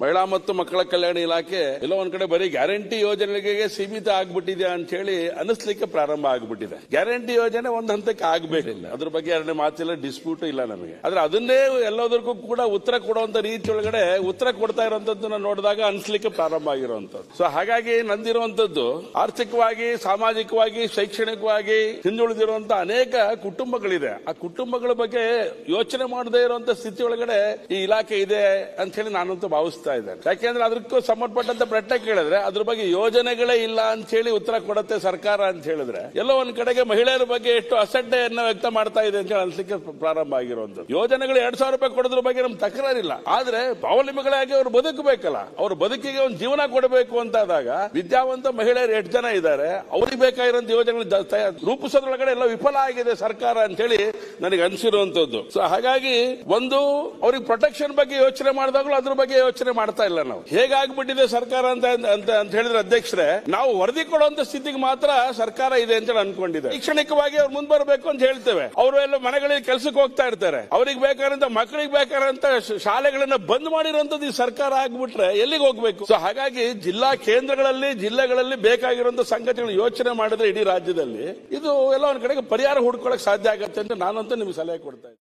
ಮಹಿಳಾ ಮತ್ತು ಮಕ್ಕಳ ಕಲ್ಯಾಣ ಇಲಾಖೆ ಎಲ್ಲೋ ಒಂದ್ ಕಡೆ ಬರೀ ಗ್ಯಾರಂಟಿ ಯೋಜನೆಗೆ ಸೀಮಿತ ಆಗ್ಬಿಟ್ಟಿದೆ ಅಂತ ಹೇಳಿ ಅನಿಸ್ಲಿಕ್ಕೆ ಪ್ರಾರಂಭ ಆಗ್ಬಿಟ್ಟಿದೆ. ಗ್ಯಾರಂಟಿ ಯೋಜನೆ ಒಂದ್ ಹಂತಕ್ಕೆ ಆಗ್ಬೇಕಿಲ್ಲ. ಅದ್ರ ಬಗ್ಗೆ ಎರಡನೇ ಮಾತಿಲ್ಲ ಡಿಸ್ಪ್ಯೂಟ್ ಇಲ್ಲ ನಮಗೆ. ಆದ್ರೆ ಅದನ್ನೇ ಎಲ್ಲದಕ್ಕೂ ಕೂಡ ಉತ್ತರ ಕೊಡುವಂತ ರೀತಿ ಒಳಗಡೆ ಉತ್ತರ ಕೊಡ್ತಾ ಇರುವಂತದ್ದನ್ನ ನೋಡಿದಾಗ ಅನಿಸ್ಲಿಕ್ಕೆ ಪ್ರಾರಂಭ ಆಗಿರುವಂತದ್ದು ಸೊ ಹಾಗಾಗಿ ನಂದಿರುವಂತದ್ದು ಆರ್ಥಿಕವಾಗಿ, ಸಾಮಾಜಿಕವಾಗಿ, ಶೈಕ್ಷಣಿಕವಾಗಿ ಹಿಂದುಳಿದಿರುವಂತ ಅನೇಕ ಕುಟುಂಬಗಳಿದೆ. ಆ ಕುಟುಂಬಗಳ ಬಗ್ಗೆ ಯೋಚನೆ ಮಾಡದೇ ಇರುವಂತ ಸ್ಥಿತಿ ಒಳಗಡೆ ಈ ಇಲಾಖೆ ಇದೆ ಅಂತ ಹೇಳಿ ನಾನಂತೂ ಭಾವಿಸ್ತಾ ಇದ್ದಾರೆ ಯಾಕೆಂದ್ರೆ ಅದಕ್ಕೂ ಸಂಬಂಧಪಟ್ಟಂತ ಪ್ರಶ್ನೆ ಕೇಳಿದ್ರೆ ಅದ್ರ ಬಗ್ಗೆ ಯೋಜನೆಗಳೇ ಇಲ್ಲ ಅಂತ ಹೇಳಿ ಉತ್ತರ ಕೊಡುತ್ತೆ ಸರ್ಕಾರ ಅಂತ ಹೇಳಿದ್ರೆ, ಎಲ್ಲೋ ಒಂದ್ ಕಡೆಗೆ ಮಹಿಳೆಯರ ಬಗ್ಗೆ ಎಷ್ಟು ಅಸಡ್ಡೆಯನ್ನ ವ್ಯಕ್ತ ಮಾಡ್ತಾ ಇದೆ ಅಂತ ಹೇಳಿ ಅನ್ಸಲಿಕ್ಕೆ ಪ್ರಾರಂಭ ಆಗಿರುವಂತದ್ದು ಯೋಜನೆಗಳು ಎರಡ್ ಸಾವಿರ ರೂಪಾಯಿ ಕೊಡೋದ್ರ ಬಗ್ಗೆ ನಮ್ ತಕರಾರಿಲ್ಲ. ಆದ್ರೆ ಸ್ವಾವಲಂಬಿಗಳಾಗಿ ಅವ್ರು ಬದುಕಬೇಕಲ್ಲ, ಅವ್ರ ಬದುಕಿಗೆ ಒಂದು ಜೀವನ ಕೊಡಬೇಕು ಅಂತ ಆದಾಗ ವಿದ್ಯಾವಂತ ಮಹಿಳೆಯರು ಎಷ್ಟು ಜನ ಇದ್ದಾರೆ, ಅವ್ರಿಗೆ ಬೇಕಾಗಿರೋಂಥ ಯೋಜನೆಗಳು ರೂಪಿಸೋದ್ರೊಳಗಡೆ ಎಲ್ಲ ವಿಫಲ ಆಗಿದೆ ಸರ್ಕಾರ ಅಂತ ಹೇಳಿ ನನಗೆ ಅನ್ಸಿರುವಂತದ್ದು. ಸೊ ಹಾಗಾಗಿ ಒಂದು ಅವ್ರಿಗೆ ಪ್ರೊಟೆಕ್ಷನ್ ಬಗ್ಗೆ ಯೋಚನೆ ಮಾಡಿದಾಗಲೂ ಅದ್ರ ಬಗ್ಗೆ ಯೋಚನೆ ಮಾಡ್ತಾ ಇಲ್ಲ ನಾವು. ಹೇಗಾಗ್ಬಿಟ್ಟಿದೆ ಸರ್ಕಾರ ಅಂತ ಅಂತ ಅಂತ ಹೇಳಿದ್ರೆ ಅಧ್ಯಕ್ಷರೇ, ನಾವು ವರದಿ ಕೊಡುವಂತ ಸ್ಥಿತಿಗೆ ಮಾತ್ರ ಸರ್ಕಾರ ಇದೆ ಅಂತ ಅನ್ಕೊಂಡಿದೆ ಶೈಕ್ಷಣಿಕವಾಗಿ ಅವ್ರು ಮುಂದೆ ಬರಬೇಕು ಅಂತ ಹೇಳ್ತೇವೆ. ಅವರು ಎಲ್ಲ ಮನೆಗಳಿಗೆ ಕೆಲಸಕ್ಕೆ ಹೋಗ್ತಾ ಇರ್ತಾರೆ. ಅವ್ರಿಗೆ ಬೇಕಾದಂತ ಮಕ್ಕಳಿಗೆ ಬೇಕಾದಂತ ಶಾಲೆಗಳನ್ನ ಬಂದ್ ಮಾಡಿರುವಂತದ್ದು ಈ ಸರ್ಕಾರ ಆಗ್ಬಿಟ್ರೆ ಎಲ್ಲಿಗೆ ಹೋಗ್ಬೇಕು? ಸೊ ಹಾಗಾಗಿ ಜಿಲ್ಲಾ ಕೇಂದ್ರಗಳಲ್ಲಿ, ಜಿಲ್ಲೆಗಳಲ್ಲಿ ಬೇಕಾಗಿರುವಂತ ಸಂಗತಿಗಳು ಯೋಚನೆ ಮಾಡಿದ್ರೆ ಇಡೀ ರಾಜ್ಯದಲ್ಲಿ ಇದು ಎಲ್ಲ ಒಂದ್ ಕಡೆಗೆ ಪರಿಹಾರ ಹುಡ್ಕೊಳಕ್ ಸಾಧ್ಯ ಆಗತ್ತೆ ಅಂತ ನಾನಂತೂ ನಿಮ್ಗೆ ಸಲಹೆ ಕೊಡ್ತಾ ಇದ್ದೀನಿ